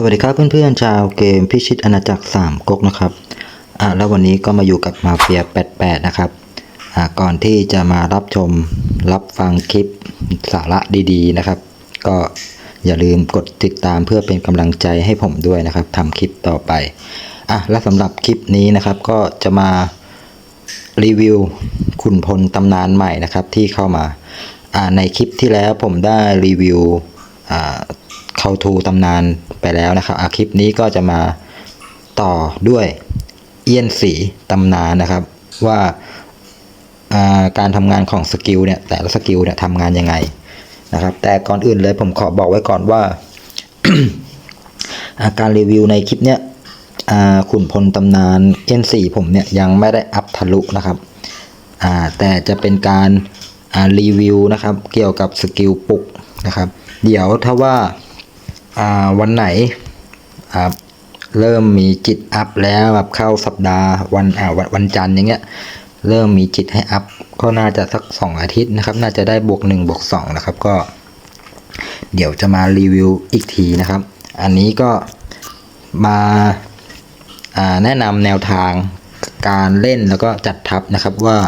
สวัสดีครับเพื่อนๆชาวเกมพิชิตอาณาจักรสามก๊กนะครับอ่าแล้ววันนี้ก็มาอยู่กับมาเฟีย 88 นะครับอ่าก่อนที่จะมารับชมรับฟังคลิปสาระดีๆนะครับ ก็อย่าลืมกดติดตามเพื่อเป็นกำลังใจให้ผมด้วยนะครับทำคลิปต่อไปอะและสำหรับคลิปนี้นะครับก็จะมารีวิวขุนพลตำนานใหม่นะครับที่เข้ามาอ่าในคลิปที่แล้วผมได้รีวิวอ่า เข้าทูตำนานไปแล้วนะครับอาคลิปนี้ก็จะมาต่อด้วยเอี้ยนสีตำนานนะครับ ว่าาการทำงานของสกิลเนี่ยแต่ละสกิลเนี่ยทำงานยังไงนะครับ แต่ก่อนอื่นเลยผมขอบอกไว้ก่อนว่าาการรีวิวในคลิปเนี้ยขุนพลตำนานเอี้ยนสีผมเนี่ยยังไม่ได้อัพทะลุนะครับแต่จะเป็นการารีวิวนะครับ เกี่ยวกับสกิลปลุกนะครับ เดี๋ยวถ้าว่า วันไหนเริ่มมีจิตอัพแล้วแบบเข้าสัปดาห์วันอ่าวันวันจันทร์อย่างเงี้ยเริ่มมีจิตให้อัพก็น่าจะสักสองอาทิตย์นะครับ น่าจะได้บวกหนึ่งบวกสองนะครับก็ เดี๋ยวจะมารีวิวอีกทีนะครับ อันนี้ก็มาาแนะนำแนวทางการเล่นแล้วก็จัดทัพนะครับว่า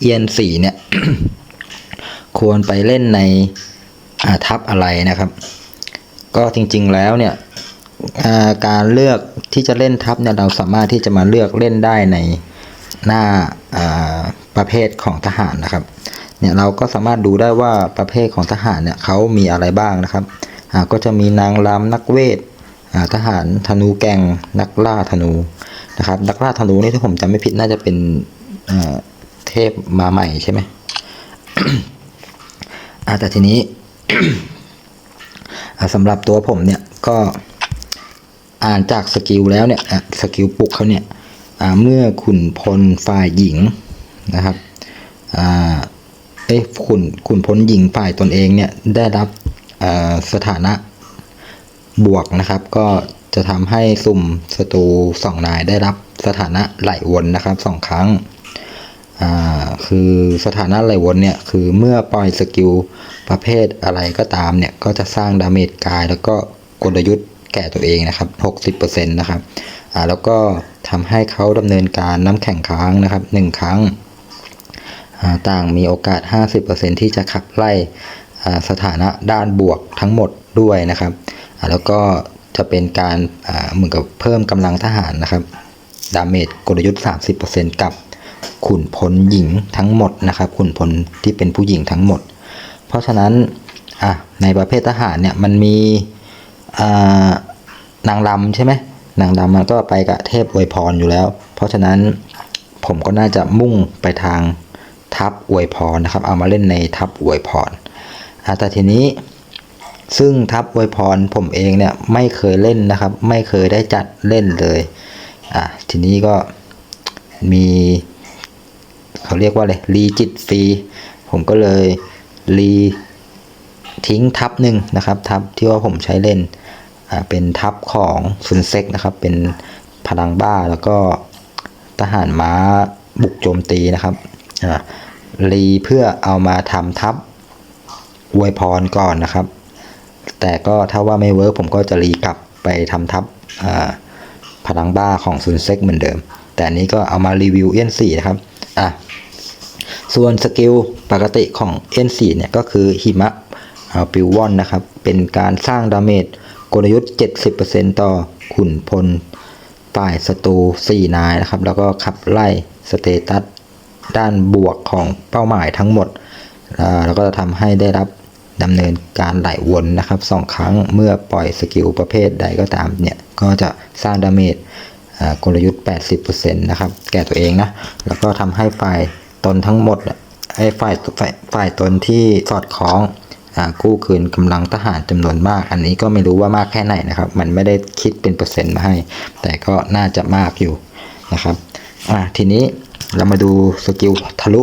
เอียนสีเนี่ย ควรไปเล่นในทัพอะไรนะครับ ก็จริงๆแล้วเนี่ยการเลือกที่จะเล่นทัพเนี่ยเราสามารถที่จะมาเลือกเล่นได้ในหน้าประเภทของทหารนะครับเนี่ยเราก็สามารถดูได้ว่าประเภทของทหารเนี่ยเขามีอะไรบ้างนะครับก็จะมีนางรำนักเวททหารธนูแกงนักล่าธนูนะครับนักล่าธนูนี่ถ้าผมจำไม่ผิดน่าจะเป็นเทพมาใหม่ใช่ไหมแต่ทีนี้ สำหรับตัวผมเนี่ยก็อ่านจากสกิลแล้วเนี่ยสกิลปลุกเขาเนี่ยเมื่อขุนพลฝ่ายหญิงนะครับอเอ้ขุนขุนพลหญิงฝ่ายตนเองเนี่ยได้รับสถานะบวกนะครับก็จะทำให้สุ่มศัตรูสองนายได้รับสถานะไหลวนนะครับสองครั้ง อ่าคือสถานะไหลวนเนี่ยคือเมื่อปล่อยสกิลประเภทอะไรก็ตามเนี่ยก็จะสร้างดาเมจกาย แล้วก็กลยุทธ์แก่ตัวเองนะครับ 60%นะครับอ่าแล้วก็ทำให้เขาดำเนินการน้ำแข็งค้างนะครับ 1 ครั้งต่างมีโอกาส 50%ที่จะขับไล่สถานะด้านบวกทั้งหมดด้วยนะครับ แล้วก็จะเป็นการเหมือนกับเพิ่มกำลังทหารนะครับ ดาเมจกลยุทธ์ 30%กับ ขุนพลหญิงทั้งหมดนะครับ ขุนพลที่เป็นผู้หญิงทั้งหมด เพราะฉะนั้นอะในประเภททหารเนี่ยมันมีนางรำใช่ไหมนางรำมันก็ไปกับเทพอวยพรอยู่แล้ว เพราะฉะนั้นผมก็น่าจะมุ่งไปทางทัพอวยพรนะครับ เอามาเล่นในทัพอวยพรแต่ทีนี้ซึ่งทัพอวยพรผมเองเนี่ยไม่เคยเล่นนะครับ ไม่เคยได้จัดเล่นเลยอะทีนี้ก็มี เขาเรียกว่าอะไรรีจิตฟรีผมก็เลยรีทิ้งทับหนึ่งนะครับ ทับที่ว่าผมใช้เล่นเป็นทับของซุนเซ็กนะครับ เป็นพลังบ้าแล้วก็ทหารม้าบุกโจมตีนะครับรีเพื่อเอามาทำทับอวยพรก่อนนะครับ แต่ก็ถ้าว่าไม่เวิร์กผมก็จะรีกลับไปทำทับพลังบ้าของซุนเซ็กเหมือนเดิม แต่นนี้ก็เอามารีวิวเอ็นสี่นะครับ อะส่วนสกิลปกติของ N4 เนี่ยก็คือหิมะปิววอนนะครับ เป็นการสร้างดาเมจกลยุทธ์ 70%ต่อขุนพลฝ่ายศัตรู4นายนะครับ แล้วก็ขับไล่สเตตัสด้านบวกของเป้าหมายทั้งหมด แล้วก็จะทำให้ได้รับดำเนินการไหลวนนะครับสองครั้งเมื่อปล่อยสกิลประเภทใดก็ตามเนี่ย ก็จะสร้างดาเมจ กลยุทธ์ 80%นะครับแก่ตัวเองนะแล้วก็ทำให้ฝ่ายตนทั้งหมดไอ้ฝ่ายฝ่ายฝ่ายตนที่สอดคล้องกู้คืนกำลังทหารจำนวนมาก อันนี้ก็ไม่รู้ว่ามากแค่ไหนนะครับ มันไม่ได้คิดเป็นเปอร์เซ็นต์มาให้ แต่ก็น่าจะมากอยู่นะครับอ่าทีนี้เรามาดูสกิลทะลุ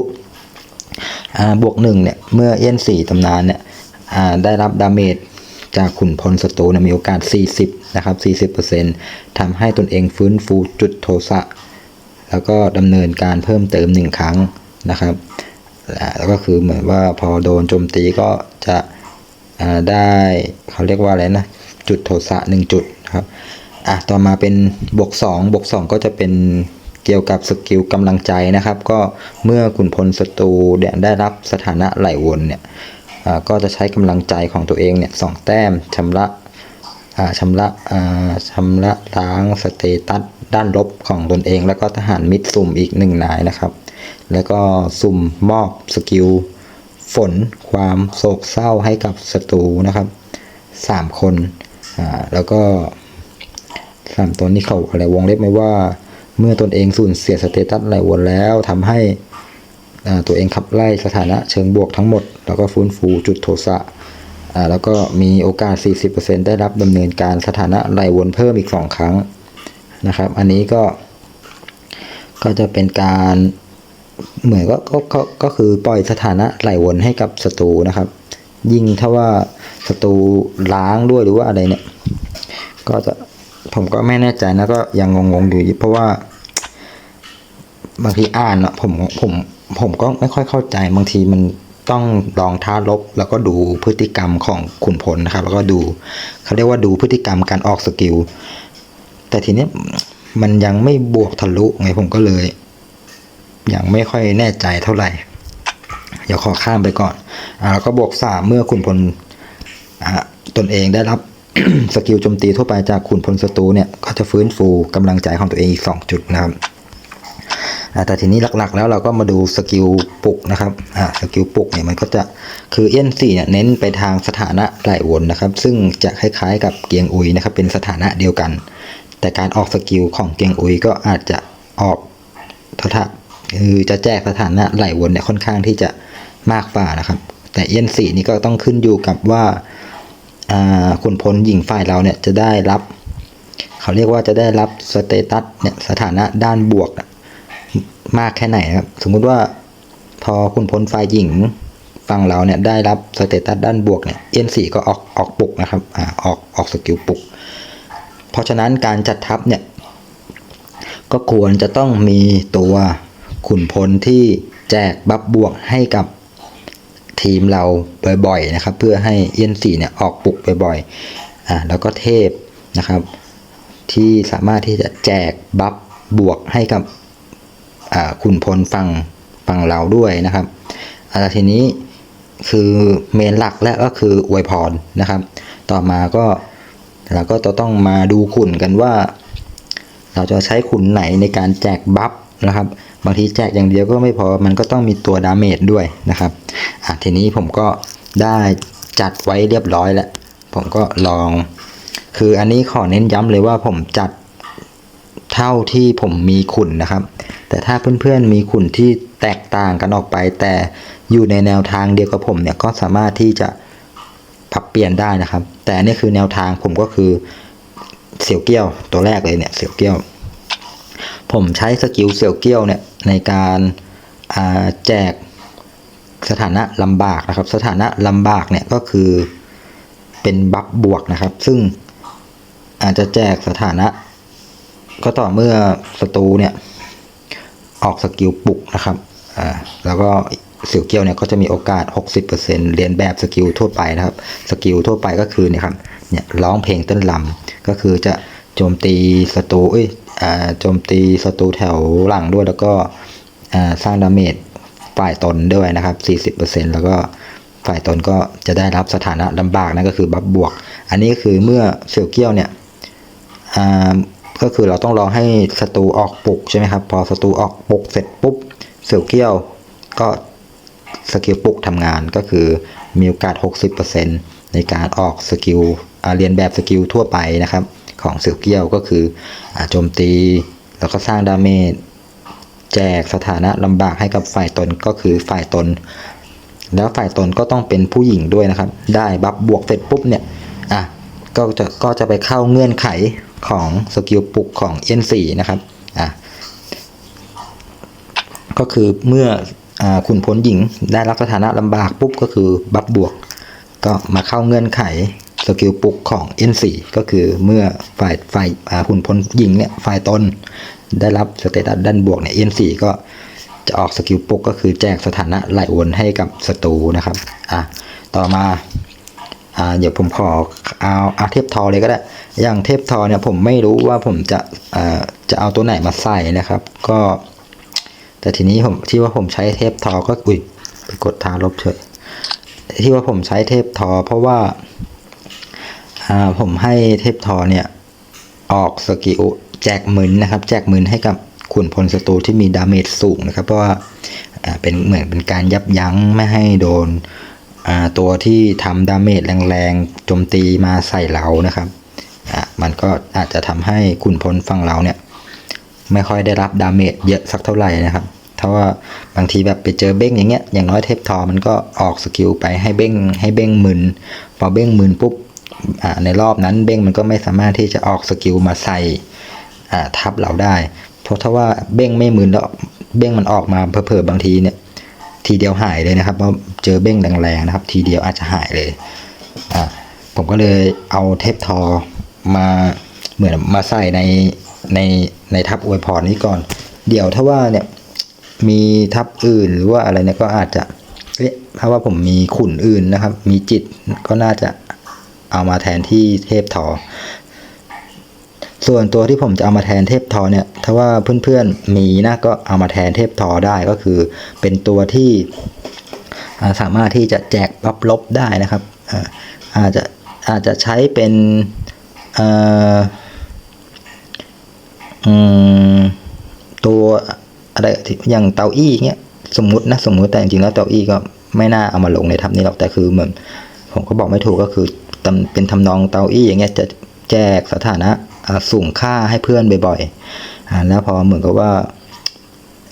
อ่าบวกหนึ่งเนี่ย เมื่อเอ็นสี่ตำนานเนี่ยอ่าได้รับดาเมจ จากขุนพลศัตรูนี่ยมีโอกาส 40 นะครับ 40%ทำให้ตนเองฟื้นฟูจุดโทสะ แล้วก็ดำเนินการเพิ่มเติมหนึ่งครั้งนะครับ แล้วก็คือเหมือนว่าพอโดนโจมตีก็จะได้เขาเรียกว่าอะไรนะ จุดโทสะหนึ่งจุดครับอะต่อมาเป็นบวก2บวก2 ก็จะเป็นเกี่ยวกับสกิลกำลังใจนะครับ ก็เมื่อขุนพลศัตรูนได้รับสถานะไหลวนเนี่ย ก็จะใช้กำลังใจของตัวเองเนี่ยสองแต้มชำระอ่าชำระอ่าชำระล้างสเตตัสด้านลบของตนเอง แล้วก็ทหารมิตรสุ่มอีกหนึ่งนายนะครับ แล้วก็สุ่มมอบสกิลฝนความโศกเศร้าให้กับศัตรูนะครับสามคนแล้วก็สามตัวนี้เขาอะไรวงเล็บไหมว่า เมื่อตนเองสูญเสียสเตตัสหลายวันแล้วทำให้ ตัวเองขับไล่สถานะเชิงบวกทั้งหมด แล้วก็ฟื้นฟูจุดโทสะแล้วก็มีโอกาส 40%ได้รับดำเนินการสถานะไหลวนเพิ่มอีก 2 ครั้งนะครับ อันนี้ก็ ก็จะเป็นการเหมือนก็ก็ก็ก็คือปล่อยสถานะไหลวนให้กับศัตรูนะครับ ยิ่งถ้าว่าศัตรูล้างด้วยหรือว่าอะไรเนี่ย ก็จะผมก็ไม่แน่ใจนะก็ยังงงๆอยู่เพราะว่า บางทีอ่านเนาะผมผม ผมก็ไม่ค่อยเข้าใจบางทีมันต้องลองท้าลบแล้วก็ดูพฤติกรรมของขุนพลนะครับ แล้วก็ดูเขาเรียกว่าดูพฤติกรรมการออกสกิล แต่ทีนี้มันยังไม่บวกทะลุไงผมก็เลย ยังไม่ค่อยแน่ใจเท่าไหร่ เดี๋ยวขอข้ามไปก่อนอ่าแล้วก็บวกสามเมื่อขุนพลอ่าตนเองได้รับสกิลโจมตีทั่วไปจากขุนพลศัตรูเนี่ยก็จะฟื้นฟูกำลังใจของตัวเองอีกสองจุดนะครับ แต่ทีนี้หลักๆ แล้วเราก็มาดูสกิลปลุกนะครับสกิลปลุกเนี่ยมันก็จะคือเอ็นสี่เนี่ยเน้นไปทางสถานะไหลวนนะครับ ซึ่งจะคล้ายๆกับเกียงอุยนะครับเป็นสถานะเดียวกัน แต่การออกสกิลของเกียงอุยก็อาจจะออกทถะคือจะแจกสถานะไหลวนเนี่ยค่อนข้างที่จะมากกว่านะครับ แต่เอ็นสี่นี่ก็ต้องขึ้นอยู่กับว่าอ่าขุนพลหญิงฝ่ายเราเนี่ยจะได้รับ เขาเรียกว่าจะได้รับสเตตัสเนี่ยสถานะด้านบวก มากแค่ไหนครับ สมมุติว่าพอคุณพลฝ่ายหญิงฝั่งเราเนี่ยได้รับสเตตัสด้านบวกเนี่ยเอ็นสี่ก็ออกออกปลุกนะครับอ่าออกออกสกิลปลุก เพราะฉะนั้นการจัดทัพเนี่ยก็ควรจะต้องมีตัวขุนพลที่แจกบัฟบวกให้กับทีมเราบ่อยๆนะครับ เพื่อให้เอ็นสี่เนี่ยออกปลุกบ่อยๆอ่าแล้วก็เทพนะครับ ที่สามารถที่จะแจกบัฟบวกให้กับ คุณพลฝั่งฝั่งเราด้วยนะครับอาทีนี้คือเมนหลักและก็คืออวยพรนะครับ ต่อมาก็เราก็จะต้องมาดูขุนกันว่า เราจะใช้ขุนไหนในการแจกบัฟนะครับ บางทีแจกอย่างเดียวก็ไม่พอมันก็ต้องมีตัวดาเมจด้วยนะครับอะทีนี้ผมก็ได้จัดไว้เรียบร้อยแล้ว ผมก็ลอง คืออันนี้ขอเน้นย้ำเลยว่าผมจัด เท่าที่ผมมีขุนนะครับ แต่ถ้าเพื่อนๆมีขุนที่แตกต่างกันออกไป แต่อยู่ในแนวทางเดียวกับผมเนี่ยก็สามารถที่จะปรับเปลี่ยนได้นะครับ แต่นี่คือแนวทางผมก็คือเสี่ยวเกี้ยวตัวแรกเลยเนี่ยเสี่ยวเกี้ยว ผมใช้สกิลเสี่ยวเกี้ยวเนี่ยในการาแจกสถานะลำบากนะครับ สถานะลำบากเนี่ยก็คือเป็นบัฟบวกนะครับ ซึ่งอาจจะแจกสถานะ ก็ต่อเมื่อศัตรูเนี่ยออกสกิลปลุกนะครับอ่าแล้วก็สี่ยวเกียวเนี่ยก็จะมีโอกาส 60%เรียนแบบสกิลทั่วไปนะครับ สกิลทั่วไปก็คือเนี่ยครับเนี่ยร้องเพลงเต้นลำก็คือจะโจมตีศัตรูเอ้ยอ่าโจมตีศัตรูแถวหลังด้วยแล้วก็อ่าสร้างดาเมจฝ่ายตนด้วยนะครับ 40%แล้วก็ฝ่ายตนก็จะได้รับสถานะลำบากนั่นก็คือบัฟบวก อันนี้ก็คือเมื่อเสี่ยวเกี้ยวเนี่ยอ่า ก็คือเราต้องรอให้ศัตรูออกปลุกใช่ไหมครับ พอศัตรูออกปลุกเสร็จปุ๊บเสี่ยวเกี้ยวก็สกิลปลุกทำงานก็คือมีโอกาส 60%ในการออกสกิลเรียนแบบสกิลทั่วไปนะครับ ของเสี่ยวเกี้ยวก็คือโจมตี แล้วก็สร้างดาเมจแจกสถานะลำบากให้กับฝ่ายตนก็คือฝ่ายตน แล้วฝ่ายตนก็ต้องเป็นผู้หญิงด้วยนะครับ ได้บัฟบวกเสร็จปุ๊บเนี่ยอะก็จะก็จะไปเข้าเงื่อนไข ของสกิลปลุกของ N4 นะครับอะก็คือเมื่ออ่าคุณพลหญิงได้รับสถานะลำบากปุ๊บก็คือบัฟบวก ก็มาเข้าเงื่อนไขสกิลปลุกของ N4 ก็คือเมื่อฝ่ายฝ่ายอ่าคุณพลหญิงเนี่ยฝ่ายตนได้รับสเตตัสด้านบวกเนี่ย N4 ก็จะออกสกิลปลุกก็คือแจกสถานะไหลวนให้กับศัตรูนะครับอะต่อมา อ่าเดี๋ยวผมขอเอาเอาเทพทอเลยก็ได้ อย่างเทพทอเนี่ยผมไม่รู้ว่าผมจะอ่าจะเอาตัวไหนมาใส่นะครับ ก็ แต่ทีนี้ผมที่ว่าผมใช้เทพทอก็อุ้ยไปกดทาลบเฉยที่ว่าผมใช้เทพทอ เพราะว่าอ่าผมให้เทพทอเนี่ยออกสกิลแจกหมื่นนะครับ แจกหมื่นให้กับขุนพลศัตรูที่มีดาเมจสูงนะครับ เพราะว่าอ่าเป็นเหมือนเป็นการยับยั้งไม่ให้โดน ตัวที่ทำดาเมจแรงๆโจมตีมาใส่เรานะครับอะมันก็อาจจะทำให้ขุนพลฝั่งเราเนี่ยไม่ค่อยได้รับดาเมจเยอะสักเท่าไหร่นะครับถ้าว่าบางทีแบบไปเจอเบ้งอย่างเงี้ยอย่างน้อยเทพทอมันก็ออกสกิลไปให้เบ้งให้เบ้งหมื่นพอเบ้งหมื่นปุ๊บอ่าในรอบนั้นเบ้งมันก็ไม่สามารถที่จะออกสกิลมาใส่ทับเราได้ เพราะถ้าว่าเบ้งไม่หมื่นแล้วเบ้งมันออกมาเผลอๆบางทีเนี่ย ทีเดียวหายเลยนะครับเพราะเจอเบ้งแรงๆนะครับ ทีเดียวอาจจะหายเลยอ่าผมก็เลยเอาเทปทอมาเหมือนมาใส่ในในในทับอวยพรนี้ก่อน เดี๋ยวถ้าว่าเนี่ยมีทับอื่นหรือว่าอะไรเนี่ยก็อาจจะเอ๊ะถ้าว่าผมมีขุนอื่นนะครับ มีจิตก็น่าจะเอามาแทนที่เทพทอ ส่วนตัวที่ผมจะเอามาแทนเทพทอเนี่ย ถ้าว่าเพื่อนๆมีนะก็เอามาแทนเทพทอได้ก็คือ เป็นตัวที่สามารถที่จะแจกบัฟลบได้นะครับอาจจะอาจจะใช้เป็นตัวอะไรอย่างเตาอี้เงี้ยสมมุตินะสมมุติแต่จริงๆแล้วเตาอี้ก็ไม่น่าเอามาลงในทับนี้หรอกแต่คือเหมือนผมก็บอกไม่ถูกก็คือเป็นทำนองเตาอี้อย่างเงี้ยจะแจกสถานะ สูงค่าให้เพื่อนบ่อยๆแล้วพอเหมือนกับว่า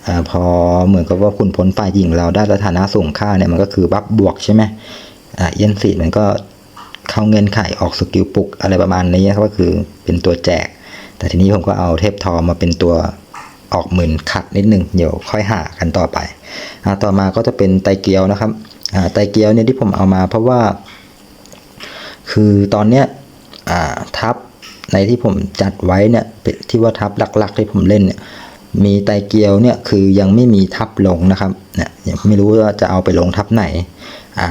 อพอเหมือนกับว่าคุณพลฝ่ายหญิงเราได้สถานะสูงค่าเนี่ยมันก็คือบัฟบวกใช่ไหมเย็นสีมันก็เข้าเงินไขออกสกิลปลุกอะไรประมาณนี้ก็คือเป็นตัวแจก แต่ทีนี้ผมก็เอาเทพทองมาเป็นตัวออกหมื่นขัดนิดนึงเดี๋ยวค่อยหากันต่อไปอต่อมาก็จะเป็นไตเกียวนะครับไตเกียวเนี่ยที่ผมเอามาเพราะว่า คือตอนเนี้ยทับ ในที่ผมจัดไว้เนี่ยที่ว่าทับหลัก ๆ ที่ผมเล่นเนี่ยมีไตเกียวเนี่ยคือยังไม่มีทับลงนะครับเนี่ยยังไม่รู้ว่าจะเอาไปลงทับไหนอ่า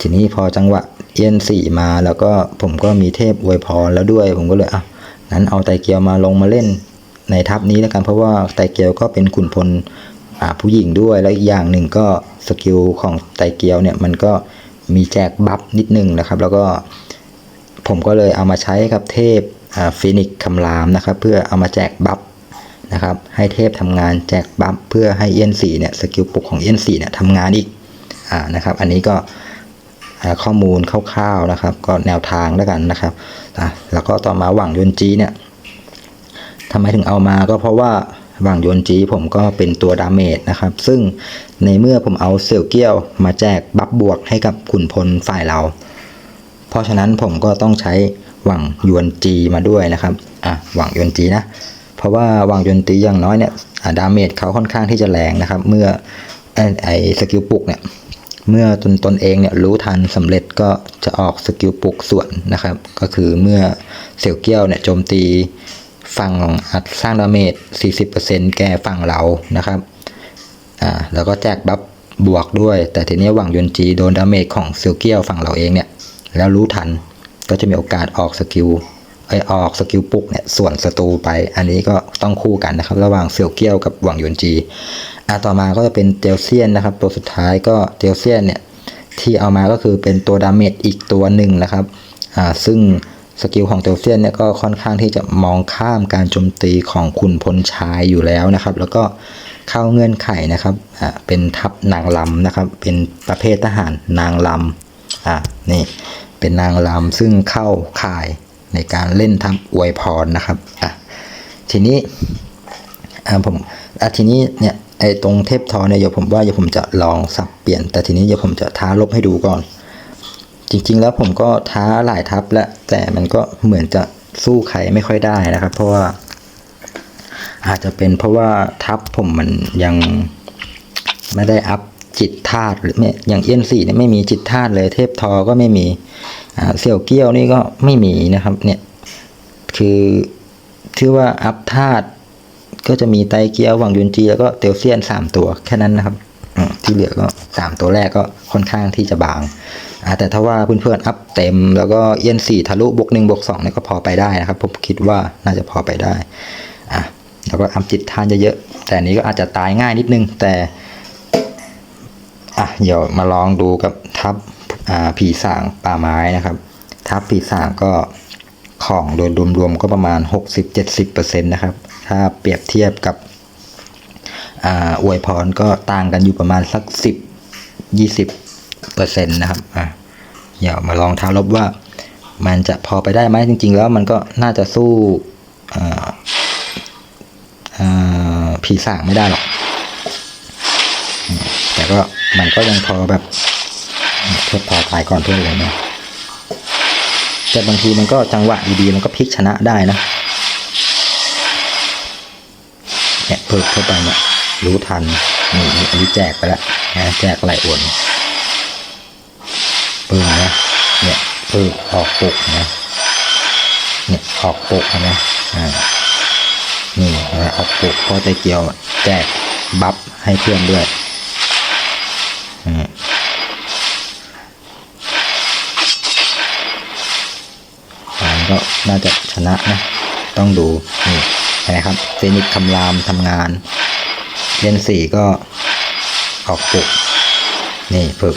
ทีนี้พอจังหวะเอียนสี่มาแล้วก็ผมก็มีเทพอวยพรแล้วด้วย ผมก็เลยอะนั้นเอาไตเกียวมาลงมาเล่นในทับนี้แล้วกันเพราะว่าไตเกียวก็เป็นขุนพลอ่าผู้หญิงด้วยแล้วอีกอย่างหนึ่งก็สกิลของไตเกียวเนี่ยมันก็มีแจกบัฟนิดนึงนะครับ แล้วก็ผมก็เลยเอามาใช้กับเทพ ฟินิกคำรามนะครับ เพื่อเอามาแจกบัฟนะครับ ให้เทพทำงานแจกบัฟเพื่อให้เอียนสีเนี่ยสกิลปลุกของเอียนสีเนี่ยทำงานอีกอ่านะครับ อันนี้ก็ข้อมูลคร่าวๆนะครับ ก็แนวทางแล้วกันนะครับอะแล้วก็ต่อมาหว่างยนจีเนี่ยทำไมถึงเอามาก็เพราะว่าหว่างยนจีผมก็เป็นตัวดาเมจนะครับ ซึ่งในเมื่อผมเอาเซลเกียวมาแจกบัฟบวกให้กับขุนพลฝ่ายเรา เพราะฉะนั้นผมก็ต้องใช้ หวังยวนจีมาด้วยนะครับอะหวังยวนจีนะ เพราะว่าหวังยวนจีอย่างน้อยเนี่ยดาเมจเขาค่อนข้างที่จะแรงนะครับ เมื่อไอ้ไอสกิลปลุกเนี่ยเมื่อตนตนเองเนี่ยรู้ทันสำเร็จก็จะออกสกิลปลุกส่วนนะครับ ก็คือเมื่อเสี่ยวเกี้ยวเนี่ยโจมตีฝั่งอัดสร้างดาเมจ 40%แก่ฝั่งเรานะครับอ่าแล้วก็แจกบัฟบวกด้วย แต่ทีนี้หวังยนจีโดนดาเมจของซิลเกียวฝั่งเราเองเนี่ยแล้วรู้ทัน ก็จะมีโอกาสออกสกิลไอออกสกิลปุกเนี่ยส่วนศัตรูไป อันนี้ก็ต้องคู่กันนะครับ ระหว่างเซียวเกี้ยวกับหวังยนจีอ่าต่อมาก็จะเป็นเจลเซียนนะครับ ตัวสุดท้ายก็เจลเซียนเนี่ยที่เอามาก็คือเป็นตัวดาเมจอีกตัวหนึ่งนะครับอ่าซึ่งสกิลของเจลเซียนเนี่ยก็ค่อนข้างที่จะมองข้ามการโจมตีของขุนพลชายอยู่แล้วนะครับ แล้วก็เข้าเงื่อนไขนะครับอ่าเป็นทัพนางลำนะครับ เป็นประเภททหารนางลำอ่านี่ เป็นนางรำซึ่งเข้าข่ายในการเล่นทำอวยพรนะครับอะทีนี้อ่าผมอะทีนี้เนี่ยไอ้ตรงเทพทอเนี่ยเดี๋ยวผมว่าเดี๋ยวผมจะลองสับเปลี่ยน แต่ทีนี้เดี๋ยวผมจะท้าลบให้ดูก่อน จริง ๆ แล้วผมก็ท้าหลายทับแล้วแต่มันก็เหมือนจะสู้ใครไม่ค่อยได้นะครับ เพราะว่า อาจจะเป็นเพราะว่าทับผมมันยังไม่ได้อัพ จิตธาตุหรือไม่อย่างเอียนสี่เนี่ยไม่มีจิตธาตุเลยเทพทอก็ไม่มีเสี่ยวเกี้ยวนี่ก็ไม่มีนะครับเนี่ยคือที่อว่าอัพธาตุก็จะมีไตเกียวหวังยุนจีแล้วก็เตียวเซียนสามตัวแค่นั้นนะครับอืมที่เหลือก็สามตัวแรกก็ค่อนข้างที่จะบางอ่าแต่ถ้าว่าเพื่อนๆอัพเต็ม แล้วก็เอียนสี่ทะลุบวกหนึ่งบวกสองเนี่ยก็พอไปได้นะครับ ผมคิดว่าน่าจะพอไปได้อะแล้วก็อัพจิตทานเยอะๆแต่นนี้ก็อาจจะตายง่ายนิดนึง แต่ อะเดี๋ยวมาลองดูกับทับผีสางป่าไม้นะครับ ทับผีสางก็ของโดยรวมๆก็ประมาณ 60-70%นะครับ ถ้าเปรียบเทียบกับออวยพรก็ต่างกันอยู่ประมาณสัก 10-20%นะครับอะเดี๋ยวมาลองท้าลบว่ามันจะพอไปได้ไหมจริง ๆ แล้วมันก็น่าจะสู้ผีสางไม่ได้หรอก ก็มันก็ยังพอแบบเทียบพอตายก่อนเพื่อนเลยนะแต่บางทีมันก็จังหวะดีๆมันก็พลิกชนะได้นะเนี่ยเพิ่มเข้าไปเนี่ยรู้ทันนี่อันนี้แจกไปแล้วนะแจกไหลอวนปึ้งนะเนี่ยปึ้งออกปุกนะเนี่ยออกปุกนะอ่านี่นะออกปุกเพราะใจเกียวแจกบัฟให้เพื่อนด้วย อืมมัน ก็น่าจะชนะนะ ต้องดูนี่นไหมครับเฟนิกคำรามทำงาน เล่นสี่ก็ออกปลุก นี่ฝึก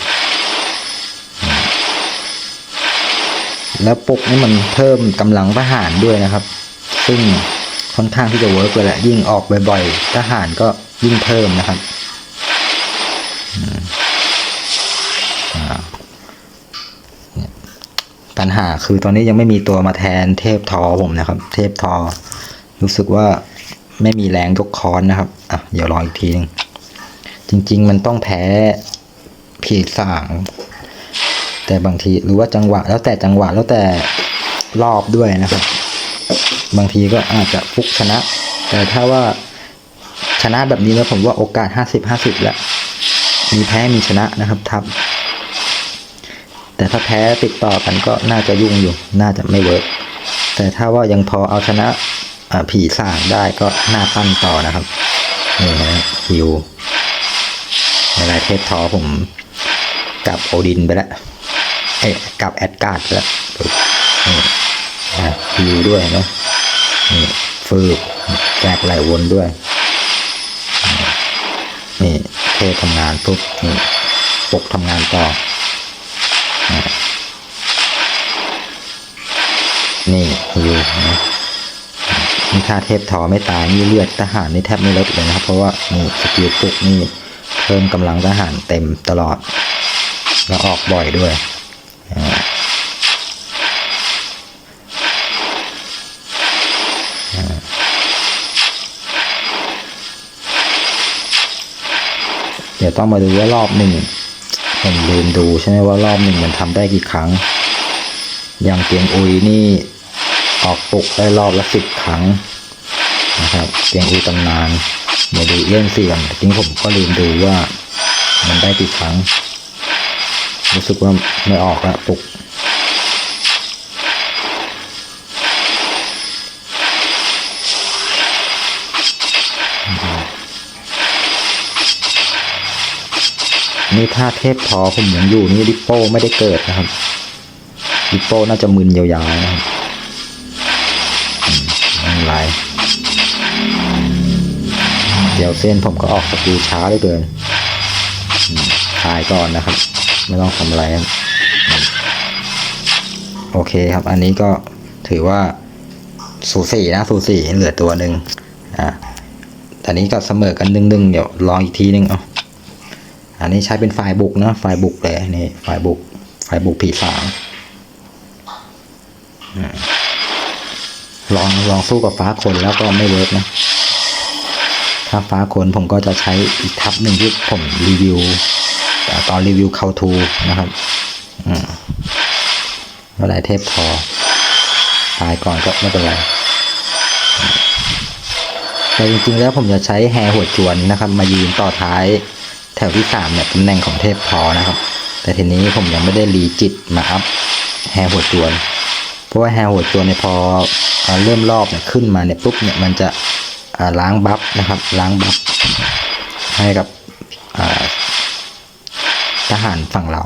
แล้วปลุกนี่มันเพิ่มกำลังทหารด้วยนะครับ ซึ่งค่อนข้างที่จะเวิร์กเลยแหละยิ่งออกบ่อยๆทหารก็ยิ่งเพิ่มนะครับ ปัญหาคือตอนนี้ยังไม่มีตัวมาแทนเทพทอผมนะครับ เทพทอ รู้สึกว่าไม่มีแรงยกค้อนนะครับอะเดี๋ยวรออีกทีหนึงจริง ๆ มันต้องแพ้ผีสางแต่บางทีหรือว่าจังหวะ แล้วแต่จังหวะแล้วแต่รอบด้วยนะครับ บางทีก็อาจจะฟุกชนะ แต่ถ้าว่าชนะแบบนี้แล้วผมว่าโอกาสห้าสิบห้าสิบแล้ว มีแพ้มีชนะนะครับทับ แต่ถ้าแพ้ติดต่อกันก็น่าจะยุ่งอยู่ น่าจะไม่เวิร์กแต่ถ้าว่ายังพอเอาชนะผีสางได้ก็น่าปั้นต่อนะครับนี่นะฮิวเวลาเทพทอผมกับโอดินไปแล้วเอ้ยกลับแอดการ์ดไปแล้วนี่ฮิวด้วยนะนี่ฟืบแจกไหลวนด้วย นี่เทพทำงานปุ๊บนี่ปกทำงานต่อ นี่ฮิวนะนี่ถ้าเทพทอไม่ตายนี่เลือดทหารนี่แทบไม่ลดเลยนะครับ เพราะว่านี่สกิลปุกนี่เพิ่มกำลังทหารเต็มตลอด แล้วออกบ่อยด้วยเดี๋ยวต้องมาดูว่ารอบหนึ่ง ผมลืมดูใช่ไหมว่ารอบหนึ่งมันทำได้กี่ครั้ง อย่างเตียงอุยนี่ออกปลุกได้รอบละสิบครั้งนะครับเตียงอุยตำนานมาดูเล่นเสี่ยงจริงผมก็ลืมดูว่ามันได้กี่ครั้ง รู้สึกว่าไม่ออกละปลุก นี่ถ้าเทพทอผมยังอยู่นี่ดิปโป้ไม่ได้เกิดนะครับดิปโป้น่าจะมึนยาวๆนะครับอืมไม่เป็นไรเดี๋ยวเส้นผมก็ออกสกิลช้าเหลยเกินถ่ายก่อนนะครับ ไม่ต้องทำอะไรโอเคครับ อันนี้ก็ถือว่าสูสีนะสูสีเหลือตัวหนึ่งอะตอนนี้ก็เสมอกันหนึ่งๆเดี๋ยวลองอีกทีหนึ่งเอา อันนี้ใช้เป็นไฟล์บุกนะไฟล์บุกเลยนี่ไฟล์บุกไฟล์บุกผีสางลองลองสู้กับฟ้าคนแล้วก็ไม่เวิร์กนะถ้าฟ้าคนผมก็จะใช้อีกทับหนึ่งที่ผมรีวิวอ่ตอนรีวิวเข้าทูนะครับอืมเมื่อไรเทพพอตายก่อนก็ไม่เป็นไรแต่จริงๆแล้วผมจะใช้แฮร์หัวจวนนะครับ มายืนต่อท้าย ถวที่สามเนี่ยตำแหน่งของเทพพอนะครับ แต่ทีนี้ผมยังไม่ได้รีจิตมาอัพแฮร์หัวจวน เพราะว่าแฮร์หัวจวนเนี่ยพอเอเริ่มรอบเนี่ยขึ้นมาเนี่ยปุ๊บเนี่ยมันจะล้างบัฟนะครับ ล้างบัฟให้กับทหารฝั่งเรา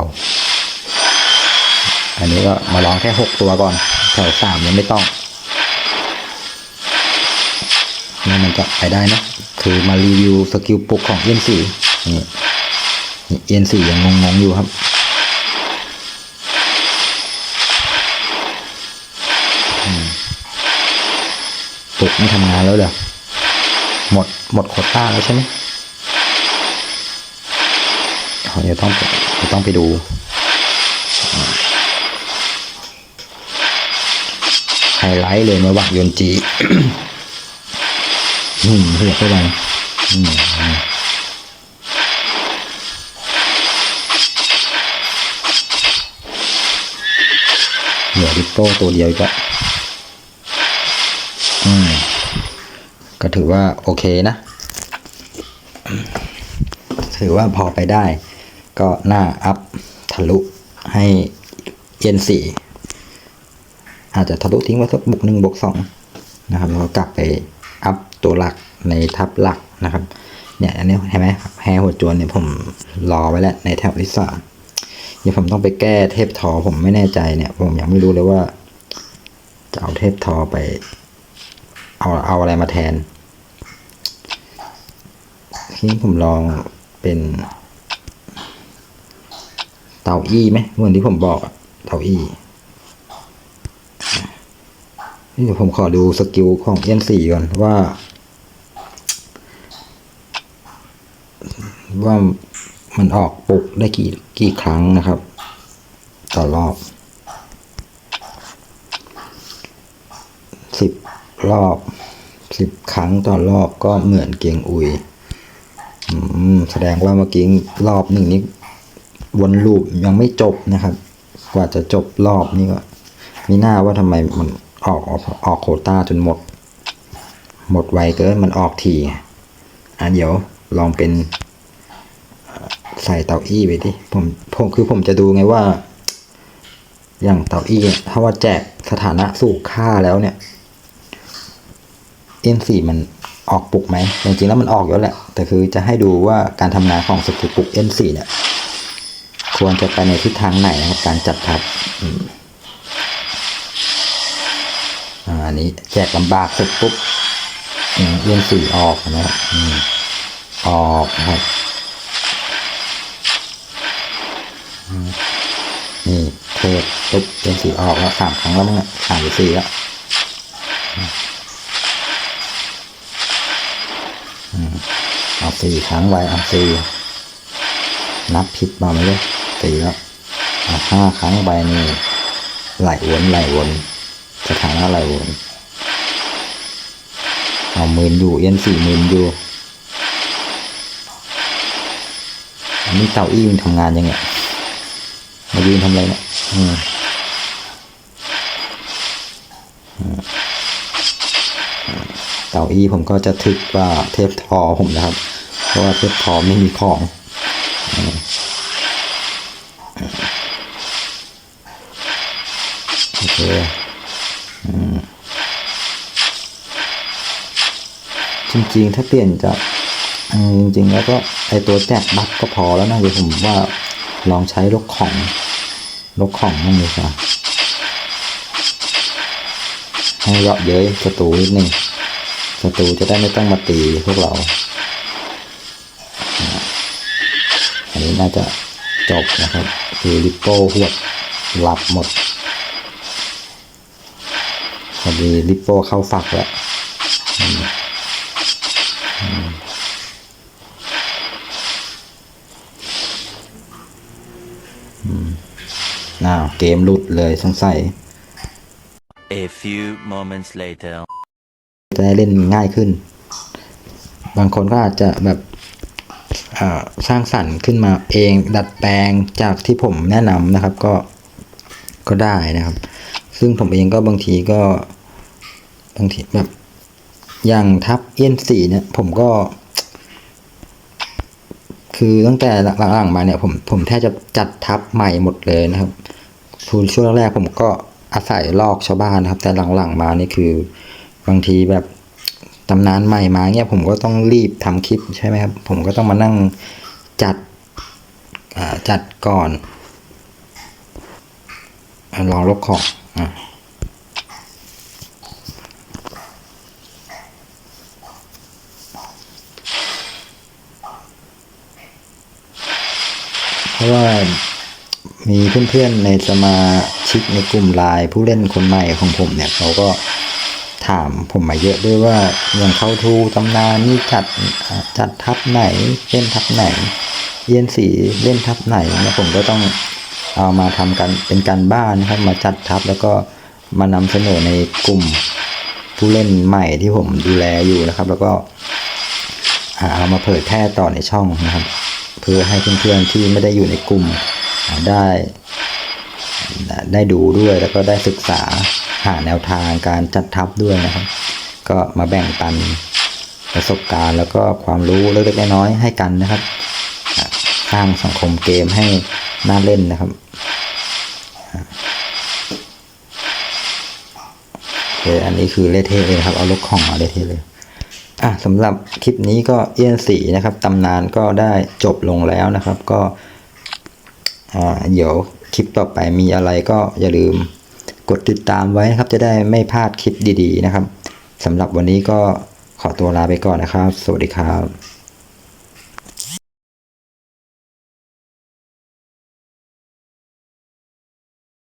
อันนี้ก็มาลองแค่หกตัวก่อน แถวสามยังไม่ต้องนี่มันจะไปได้นะ คือมารีวิวสกิลปลุกของเอ็นสี่นี่ เอ็นสี่ยังงงๆอยู่ครับปลุกไม่ทำงานแล้วเหรอหมดหมดโคต้าแล้วใช่ไหมเดี๋ยวต้องเดี๋ยวต้องไปดูไฮไลท์เลยนะวักยนจี อืมเรียกเข้าไปอืม เหลือดิปโป้ตัวเดียวอีก็อืมก็ถือว่าโอเคนะ ถือว่าพอไปได้ ก็หน้าอัพทะลุให้เอ็นสี่อาจจะทะลุทิ้งไว้สักบุกหนึ่งบุกสองนะครับแล้วก็กลับไปอัพตัวหลักในทับหลักนะครับ เนี่ยอันนี้เห็นไหมแฮร์หัวจวนเนี่ยผมรอไว้แล้วในแถวที่สาม เดี๋ยผมต้องไปแก้เทพทอผมไม่แน่ใจเนี่ย ผมยังไม่รู้เลยว่า จะเอาเทพทอไป เอาเอาอะไรมาแทนทีนี้ผมลองเป็นเตาอี้ไหมเหมือนที่ผมบอกเตาอี้นี่เดี๋ยวผมขอดูสกิลของเอ็นสี่ก่อนว่า ว่า มันออกปลุกได้กี่กี่ครั้งนะครับ ต่อรอบสิบรอบสิบครั้งต่อรอบก็เหมือนเกียงอุยแสดงว่าเมื่อกี้รอบหนึ่งนี้วนลูปยังไม่จบนะครับ กว่าจะจบรอบนี้ก็มีหน้าว่าทำไมมันออกออกออกโควต้าจนหมด หมดไวเกินมันออกทีอะเดี๋ยวลองเป็น ใส่เตาอี้ไปดิผมผมคือผมจะดูไงว่า อย่างเตาอี้ถ้าว่าแจกสถานะสู่ค่าแล้วเนี่ย N4 มันออกปลุกไหมจริงๆแล้วมันออกอยู่แหละ แต่คือจะให้ดูว่าการทำงานของสกิลปลุก N4 เนี่ยควรจะไปในทิศทางไหนนะครับ การจัดทับอันนี้แจกลำบากเสร็จปุ๊บอืม N4 ออกนะครับอออกนะครับอืม นี่เทปปุ๊บ N4 ออกแล้วสามครั้งแล้วมั้งเนี่ยสามหรือสี่แล้วเอาสี่ครั้งไว้เอาสี่นับผิดมาไหมเลยสี่แล้วเอาห้าครั้งไปนี่ไหลวนไหลวนสถานะไหลวนเอาหมื่นอยู่เอ็นสี่หมื่นอยู่อันนี้เตาอี้มันทำงานยังไง มายืนทำอะไรเนี่ยอืมเตาอี้ผมก็จะทึกว่าเทพทอผมนะครับ เพราะว่าเทพทอไม่มีของอโอเคอจริงๆ ถ้าเปลี่ยนจากจริงๆ แล้วก็ไอตัวแจกบัฟก็พอแล้วนะเดี๋ยวผมว่าลองใช้ลกของ ลกของมั่งดีกว่าให้เยาะเย้ยศัตรูนิดนึงศัตรูจะได้ไม่ต้องมาตีพวกเรา อันนี้น่าจะจบนะครับ คือลิปโป้หวดหลับหมดพอดีลิปโป้เข้าฝักแล้วอืมอืมอืม อ้าวเกมหลุดเลยสงสัย A few moments later. จะได้เล่นง่ายขึ้น บางคนก็อาจจะแบบเอ่อสร้างสรรค์ขึ้นมาเองดัดแปลงจากที่ผมแนะนำนะครับก็ก็ได้นะครับ ซึ่งผมเองก็บางทีก็บางทีแบบอย่างทับเอ็นสี่เนี่ยผมก็ คือตั้งแต่หลังๆมาเนี่ยผมผมแทบจะจัดทับใหม่หมดเลยนะครับ คือช่วงแรกผมก็อาศัยลอกชาวบ้านนะครับ แต่หลังๆมานี่คือบางทีแบบตำนานใหม่มาเนี่ยผมก็ต้องรีบทำคลิปใช่ไหมครับ ผมก็ต้องมานั่งจัดจัดก่อนลองลบของอเพราะว่า มีเพื่อนๆในสมาชิกในกลุ่มไลน์ผู้เล่นคนใหม่ของผมเนี่ยเขาก็ถามผมมาเยอะด้วยว่าอย่างเข้าทูตำนานนี่จัดจัดทัพไหนเล่นทัพไหน เยียนสีเล่นทัพไหนเนี่ยผมก็ต้องเอามาทำกันเป็นการบ้านนะครับมาจัดทัพแล้วก็มานำเสนอในกลุ่มผู้เล่นใหม่ที่ผมดูแลอยู่นะครับ แล้วก็เอามาเผยแพร่ต่อในช่องนะครับ เพื่อให้เพื่อนๆที่ไม่ได้อยู่ในกลุ่ม ได้ได้ดูด้วยแล้วก็ได้ศึกษาหาแนวทางการจัดทัพด้วยนะครับ ก็มาแบ่งปันประสบการณ์แล้วก็ความรู้เล็กๆน้อยๆให้กันนะครับสร้างสังคมเกมให้น่าเล่นนะครับอะโอเคอันนี้คือเลเทเลยครับ เอาลกของมาเลเทเลย อะสำหรับคลิปนี้ก็เอี้ยนสีนะครับตำนานก็ได้จบลงแล้วนะครับ ก็ อ่าเดี๋ยวคลิปต่อไปมีอะไรก็อย่าลืมกดติดตามไว้นะครับ จะได้ไม่พลาดคลิปดีๆนะครับสำหรับวันนี้ก็ขอตัวลาไปก่อนนะครับ สวัสดีครับ